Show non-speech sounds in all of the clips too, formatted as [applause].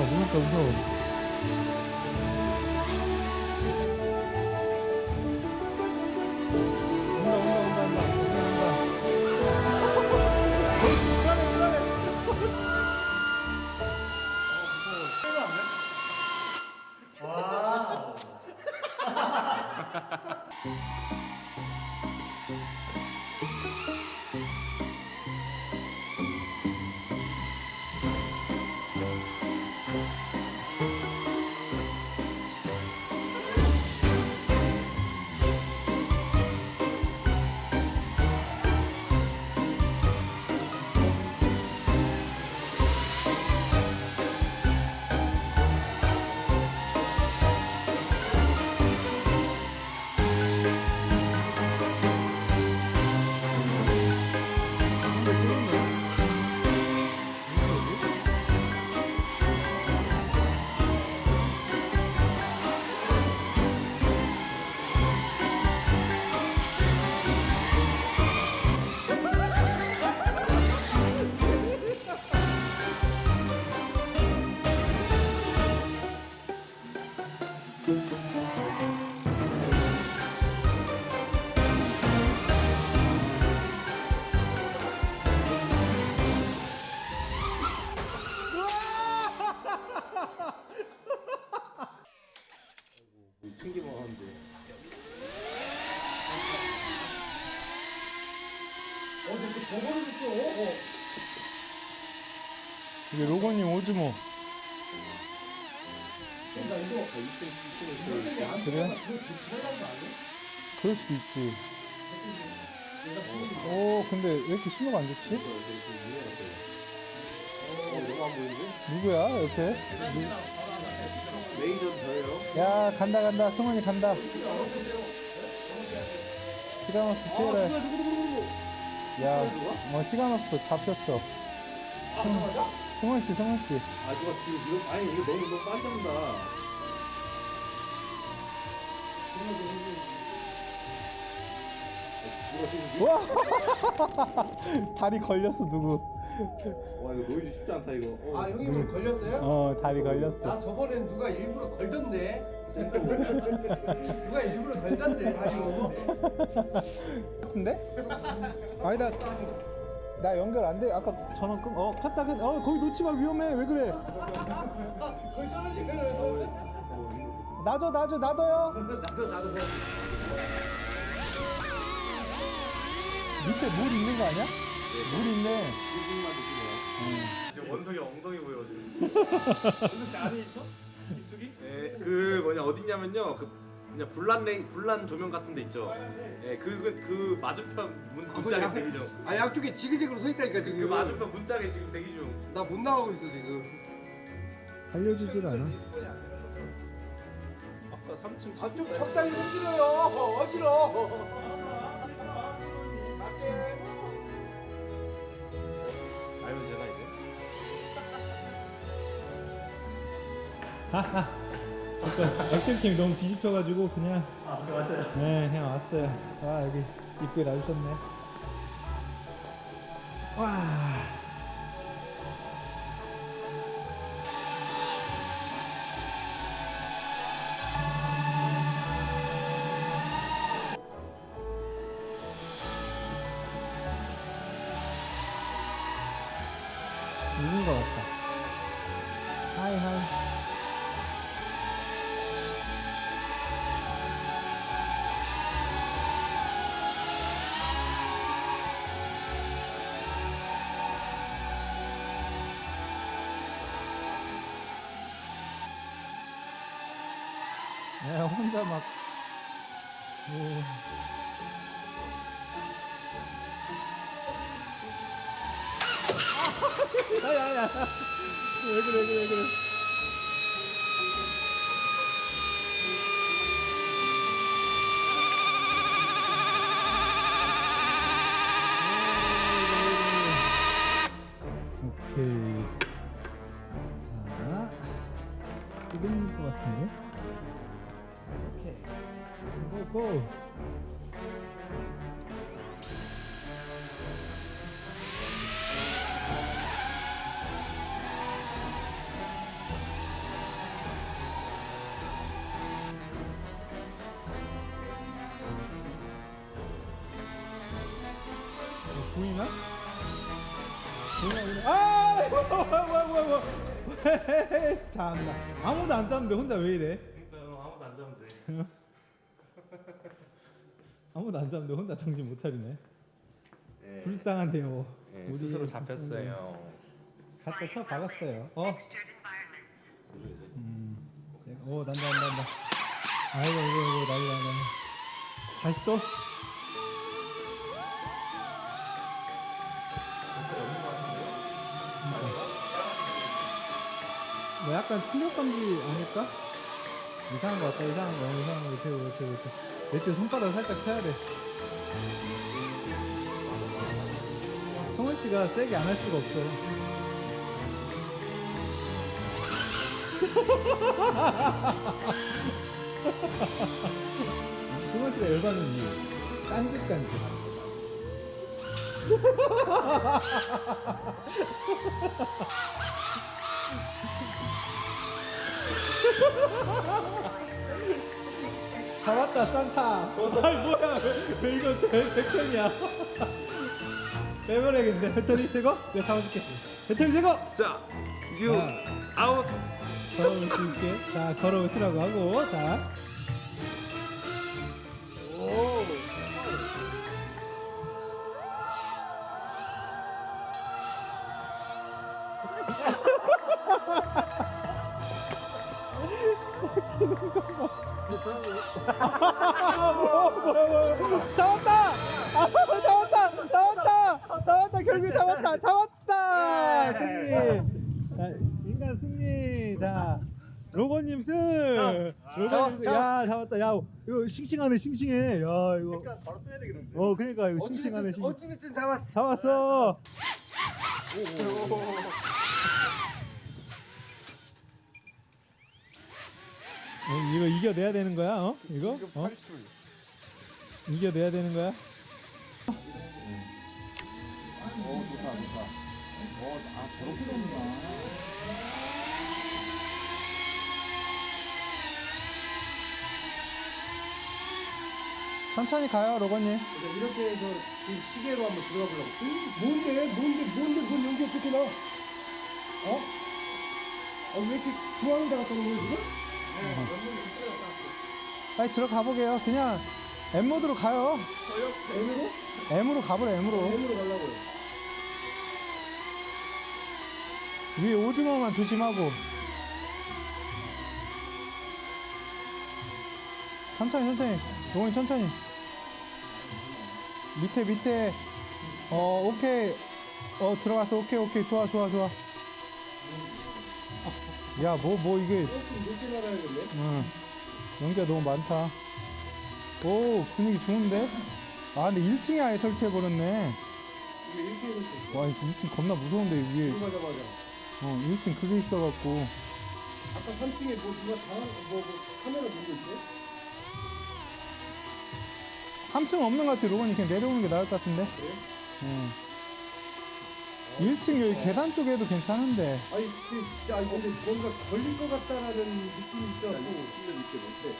무섭다 무서 로건님 오즈모 그래? 그럴 수도 있지. 오 근데 왜 이렇게 신호가 안 좋지? 누구야 옆에? 야 간다 간다. 승원이 간다. 시간 없어 뛰어라. 야 어, 시간 없어. 잡혔어. 승- 승원씨 승원씨 아, 누가 지금 이거 아니 이거 너무 너무 빨리 잡는다. 누가 지금 와 [laughs] 다리 걸렸어 누구 와 이거 놓이기 쉽지 않다 이거. 어. 아 형님 뭐 걸렸어요? 어 다리 걸렸어 나 저번엔 누가 일부러 걸던데 [laughs] 누가 일부러 걸던데 다리로 같은데? [laughs] 아니다 나 연결 안 돼 아까 전화 끈어 켰다 켰 어 거기 놓지 마 위험해 왜 그래 거의 떨어지면 놔줘 놔줘 놔둬요 나도 나도 밑에 물 있는 거 아니야? 물 있네 지금 원석이 엉덩이 보여 지금. 원석 씨 안에 있어? 입숙이? 네, 그 뭐냐 어딨냐면요. 그 그냥 불난 레 불난 조명 같은 데 있죠. 예, 그, 그, 그 맞은편 문, 문짝에 대기 중. 아 양쪽에 지그재그로 서 있다니까 그 지금 맞은편 문짝에 지금 대기 중. 나 못 나가고 있어 지금 살려주질 않아 아까 3층 아 좀 적당히 흔들어요 어지러 알면 되나 이제? 엑셀캠이 너무 뒤집혀가지고 그냥 아 왔어요? 네 그냥 왔어요. 아 여기 이쁘게 놔주셨네. 와 야, 혼자 막, 오. 야, 야, 야. 왜 그래, 왜 그래, 왜 그래. 보이나? 보이나 보이나? 아! 뭐야 뭐야 뭐야 뭐야 참나 아무도 안 잡는데 혼자 왜 이래? 그러니까요 아무도 안 돼. [laughs] 아무도 안 잡는데 혼자 정신 못 차리네 네. 불쌍한데요 네, 우리 스스로 잡혔어요. 갖다 쳐 박았어요 어? 음. 내가- 오 난다 난다 난다 아이고 이거 이거 난리 난다 다시 또? 뭐 약간 충격 감지 아닐까? 이상한 거 같다 이상한 거 이상한 거 이렇게 이렇게 이렇게. 내때 손바닥 살짝 쳐야 돼. 성원 씨가 세게 안 할 수가 없어. [laughs] 승원 씨가 열받는 이유 깐죽깐죽 [laughs] 잡았다 산타. 아이 뭐야. 왜, 왜 이거 배- 백천이야? 빼버려야겠네. 배터리 새거? 내가 잡아줄게. 배터리 새거! 자, 유 자. 아웃. 걸어올 수 있게. 자 걸어오시라고 하고. 자 잡았다! 결국 잡았다! 잡았다! 승리! 자, 인간 승리! 자, 로고님 승! 로고님 승! 야, 잡았다! 야, 이거 싱싱하네, 싱싱해! 야, 이거. 바로 떠야 되겠는데. 어, 그니까, 이거 싱싱하네, 싱싱. 어찌됐든 잡았어. 잡았어! 어, 이거 이겨내야 되는 거야, 어? 이거? 어? 이겨내야 되는 거야? 천천히 가요, 로건님. 이렇게 해서 이 시계로 한번 들어가 보려고. 뭔데? 뭔데? 뭔데? 뭔 연기 어떻게 나? 어? 아, 왜 이렇게 중앙에 다 갔다 오는 거야 지금? 빨리 들어가 보게요. 그냥 M 모드로 가요. M으로? M으로 가보래, M으로. M으로 가려고요. 위에 오징어만 조심하고. 천천히, 천천히. 용이 천천히. 밑에, 밑에. 어, 오케이. 어, 들어갔어. 오케이, 오케이. 좋아, 좋아, 좋아. 야, 뭐, 뭐, 이게. 응. 연기가 너무 많다. 오, 분위기 좋은데? 아, 근데 1층에 아예 설치해버렸네. 와, 1층 겁나 무서운데, 위에. 맞아 맞아. 어, 1층 그게 있어갖고. 아까 3층에 뭐 누가 다, 뭐, 뭐 카메라 들고 있대? 3층 없는 것 같아. 로건이 그냥 내려오는 게 나을 것 같은데. 그래? 응. 1층 여기 계단 쪽에도 괜찮은데. 아니 진짜 아니 근데 뭔가 걸릴 것 같다라는 느낌이 있어갖고 근데 이때 못해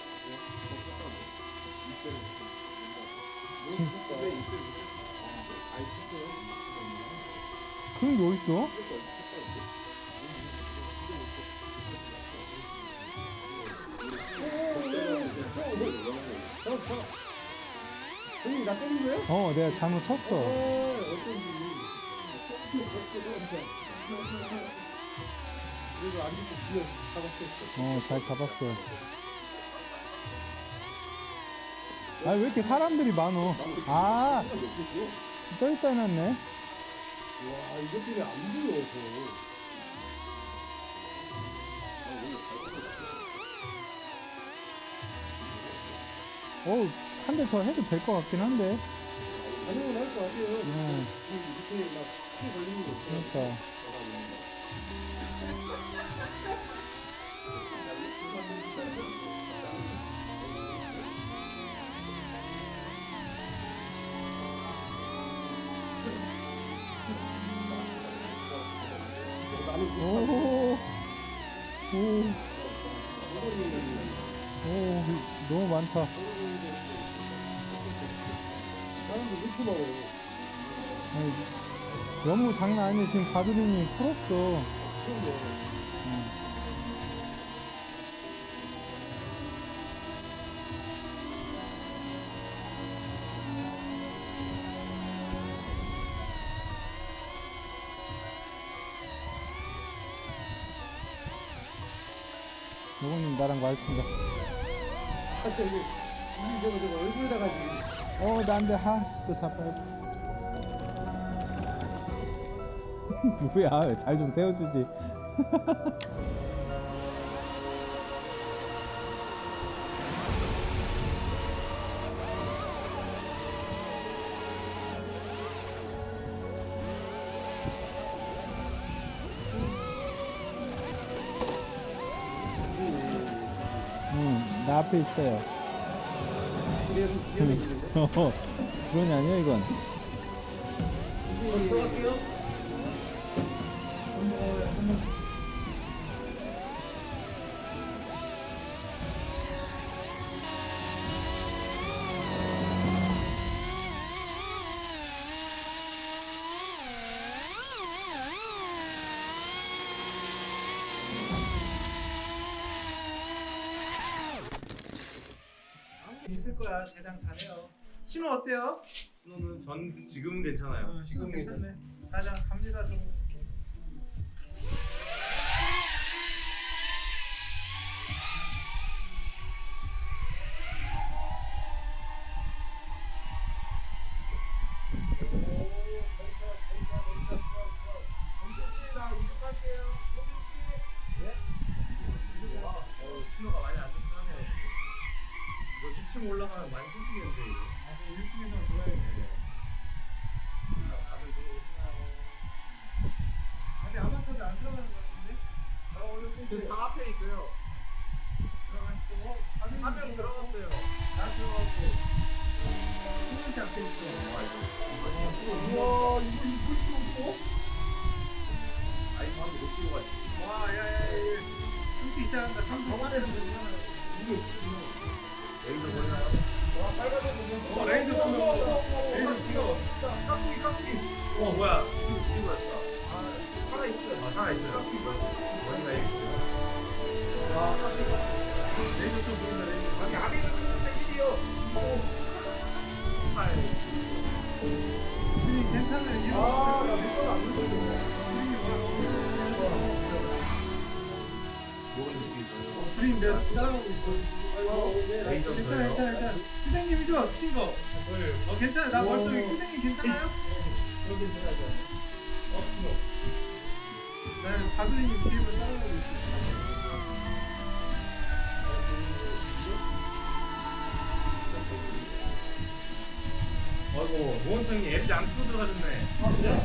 그런 게 어딨어? 나 때린 거예요? 어, 내가 잘못 쳤어. 어 잘 잡았어. 아, 왜 이렇게 사람들이 많어? 아, 저기다 해놨네. 와 이것 때문에 안 보여 저 어, 한 대 더 해도 될 것 같긴 한데. 반영은 할것 같아요 응, 이렇게 막 크게 걸리는 거 없어요 그러니까. 오, 오, 오, 너무 많다. 사람들 이렇게 먹어요 아니, 너무 장난 아니에요. 지금 바두리님이 풀었어. 요거님 나랑 말친다. 저거 얼굴에다가 지금. 어, 난데 하, 또 자빠져. [laughs] 누구야? 잘 좀 세워주지. [laughs] 앞에 있어요. 어, 그러니 아니야 이건. 들어갈게요. 거야. 대장 잘해요. 신호 어때요? 신호는 전 지금은 괜찮아요. 지금 괜찮네. 가자, 갑니다 좀. 어, 뭐야? 아살 아. 아니 안 내가 괜찮아? 괜찮아, 괜찮아. 선생님이 좋아, 친 거. 어, 괜찮아. 나 오. 벌써 선생님 괜찮아요? 여기 들어가죠. 나는 바두리님 그림을 따라가고 있어. 아이고 모원성이 앱이 안 쓰고 들어가졌네. 엉덩이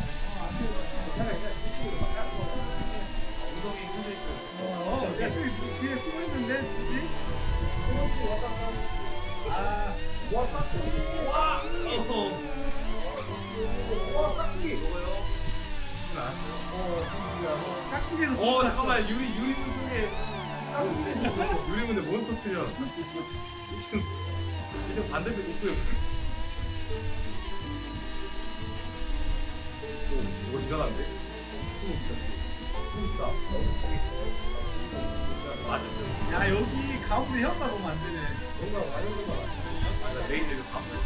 흔들 있어요. 어, 야, 저기 뒤에 숨어 있는데, 뭐지? 아, 와 깍두기. 와! 어허. 와 깍두기. 이거요? 나왔어요. 어 깍두기야. 깍두기에서. 어 잠깐만 유리 유리문 속에 유리문에 몬스터 트려. 지금 지금 반대편 있고요. 오, 오 이상한데? 야, 여기 가운데 현가 보면 안 되네. 뭔가 온것 같아. 나 레이저 이거 다 보여.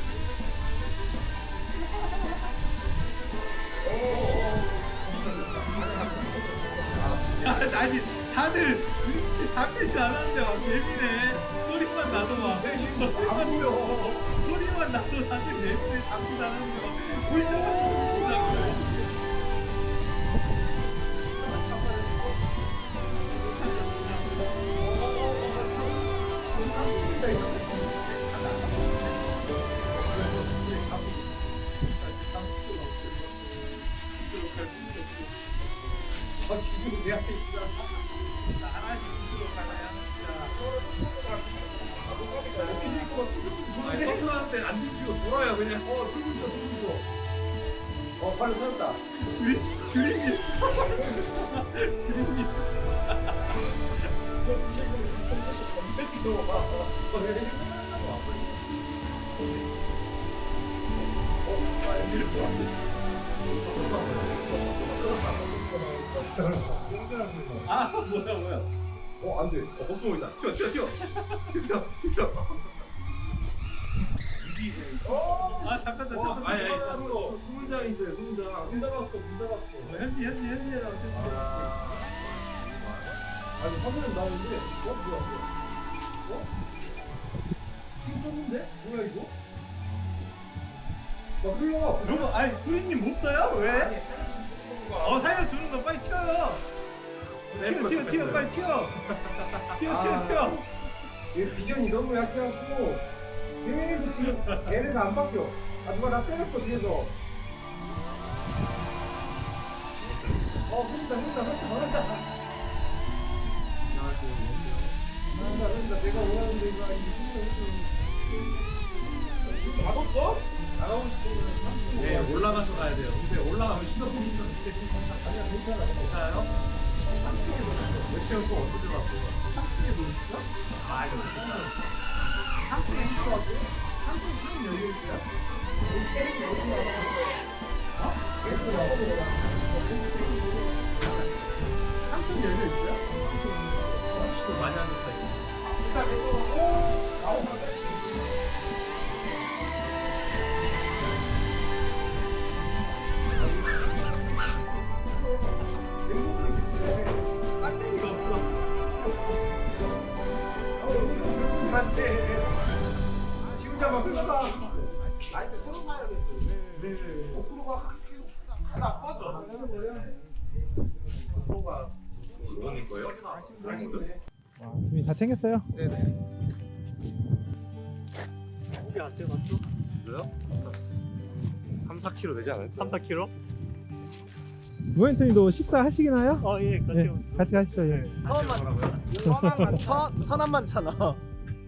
아니, 다들 글씨 잡히지 않았는데 막 예민해. 소리만 나도 막. 소리만 나도 다들 예민해. 잡히지 않았는데 막. 아. 아 뭐야 뭐야 어, 안 돼. 어 목숨 보인다 튀어 튀어 튀어 튀어 튀어 아 잠깐 잠깐 아니 아니 스물 장 있어요 스물 장문 닫았어 문 닫았어 현지 현지 현지랑 아니, 화면은 나오는데, 어, 뭐야, 뭐야. 떴는데? 뭐야, 이거? 막 흘러. 여러분 아니 수리님 못 떠요 왜? 어 살려 주는 거 빨리 튀어요 튀어 튀어 튀어 빨리 튀어 튀어 튀어 튀어 얘 비전이 너무 약해갖고, 계속 지금 걔네가 안 바뀌어. 아, 누가 나 때렸어, 뒤에서. 어, 흐른다, 흐른다, 흐른다, 흐른다. 흐른다, 흐른다. 내가 원하는 데가 이제 흐른다, 나갔어? 나가고 싶으면 네 올라가서 가야 돼요 근데 올라가면 신호등이 아니야, 괜찮아. 괜찮아요? 3층에 놓으셨어 몇 층은 또 어디 들어갔어? 3층에 놓으셨어? 아 이거 3층에 들어갔어? 3층 수능 열려있어요? 삼층 열려 있어요? 또 많이 하는 스타일. 배터리가 지금 잡아, 새로. 네. 계속 하나 거예요? 준비 다 챙겼어요? 우리 안 떼봤어? 그래요? 3, 4kg 되지 않아요? 3, 4kg? 노엔트님도 식사 하시기나요? 어, 예, 네, 같이 가시죠. 예. 같이 선, 선한 만찬아.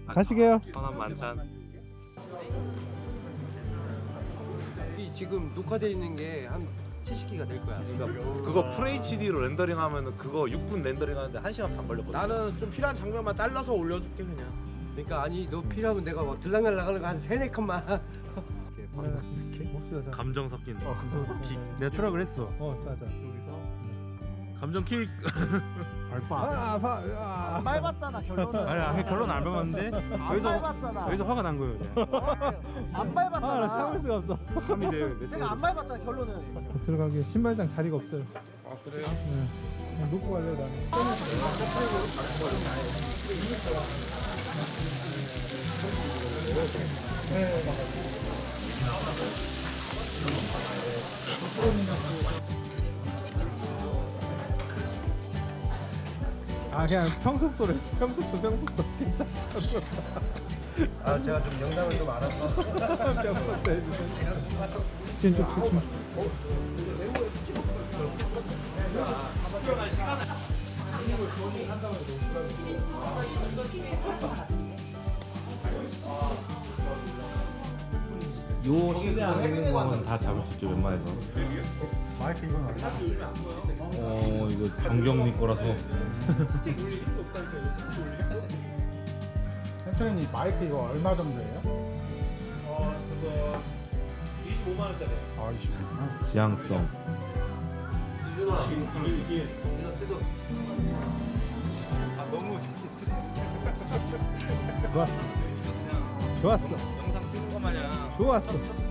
가시게요. 선한 만찬. 이 지금 녹화되어 있는 게 한 70기가 될 거야. 그거 FHD로 렌더링 하면 그거 6분 렌더링 하는데 1시간 반 걸렸거든. 나는 좀 필요한 장면만 잘라서 올려줄게 그냥. 그러니까 아니 너 필요하면 내가 막 들락날락 하는 거 한 세네 컷만. [laughs] 자. 감정 섞인. 킥. 내가 추락을 했어. 어, 자, 자. 감정 킥. [laughs] 발바. 아, 아파. 아. 밟았잖아 결론은 아니, 아니 결론 안 밟았는데 안 여기서 밟았잖아 여기서 화가 난 거예요. 그냥. 안 아, 밟았잖아 나 참을 수가 없어. 감이 돼요. 내가 안 밟았잖아 결론은 들어가게 신발장 자리가 없어요. 아 그래요? 네. 그냥 놓고 갈래요 나는. 아 그냥 평속도로 했어. 평속도 평속도 괜찮아. 아, 제가 좀 영감을 좀 알았어. 평속도 해주세요. 진쪽 진쪽. 요 시대 안에 있는 거는 다 잡을 수 있죠 웬만해서 마이크 이건 어디야? 어 이거 정경님 거라서. [laughs] 센터님 마이크 이거 얼마 정도예요? 어, 그거 25만 원짜리. 아 20만 지향성. 아, 너무 좋았어. 좋았어. 영상 찍은 거 마냥. 좋았어